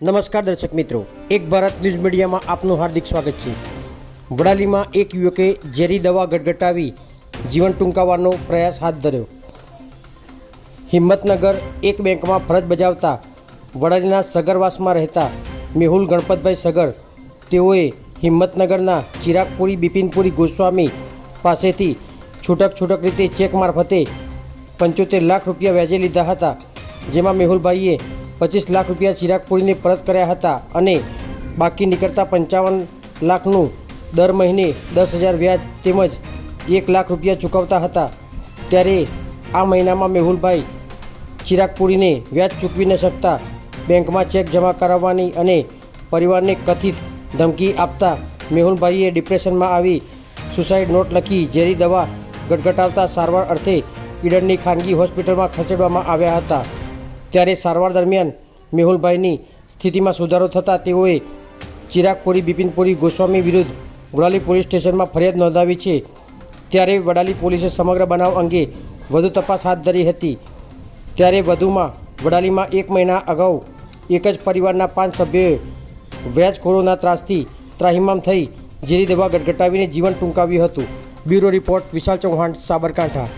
નમસ્કાર દર્શક મિત્રો, એક ભારત ન્યૂઝ મીડિયામાં આપનું હાર્દિક સ્વાગત છે. વડાલીમાં એક યુવકે ઝેરી દવા ગટગટાવી જીવન ટૂંકાવવાનો પ્રયાસ હાથ ધર્યો. હિંમતનગર એક બેંકમાં ફરજ બજાવતા વડાલીના સગરવાસમાં રહેતા મેહુલ ગણપતભાઈ સગર, તેઓએ હિંમતનગરના ચિરાગપુરી, બિપિનપુરી ગોસ્વામી પાસેથી છૂટક છૂટક રીતે ચેક મારફતે પંચોતેર લાખ રૂપિયા વ્યાજે લીધા હતા, જેમાં મેહુલભાઈએ પચીસ લાખ રૂપિયા ચિરાગપુરીને પરત કર્યા હતા અને બાકી નીકળતા પંચાવન લાખનું દર મહિને દસ હજાર વ્યાજ તેમજ એક લાખ રૂપિયા ચૂકવતા હતા. ત્યારે આ મહિનામાં મેહુલભાઈ ચિરાગપુરીને વ્યાજ ચૂકવી ન શકતા બેંકમાં ચેક જમા કરાવવાની અને પરિવારને કથિત ધમકી આપતા મેહુલભાઈએ ડિપ્રેશનમાં આવી સુસાઇડ નોટ લખી ઝેરી દવા ગટગટાવતા સારવાર અર્થે ઈડરની ખાનગી હોસ્પિટલમાં ખસેડવામાં આવ્યા હતા. ત્યારે સારવાર દરમિયાન મેહુલભાઈની સ્થિતિમાં સુધારો થતાં તેઓએ ચિરાગપુરી બિપિનપુરી ગોસ્વામી વિરુદ્ધ વડાલી પોલીસ સ્ટેશનમાં ફરિયાદ નોંધાવી છે. ત્યારે વડાલી પોલીસે સમગ્ર બનાવ અંગે વધુ તપાસ હાથ ધરી હતી. ત્યારે વધુમાં વડાલીમાં એક મહિના અગાઉ એક જ પરિવારના પાંચ સભ્યોએ વ્યાજખોરોના ત્રાસથી ત્રાહિમામ થઈ ઝેરી દવા ગટગટાવીને જીવન ટૂંકાવ્યું હતું. Bureau report Vishal Chauhan, Sabarkantha.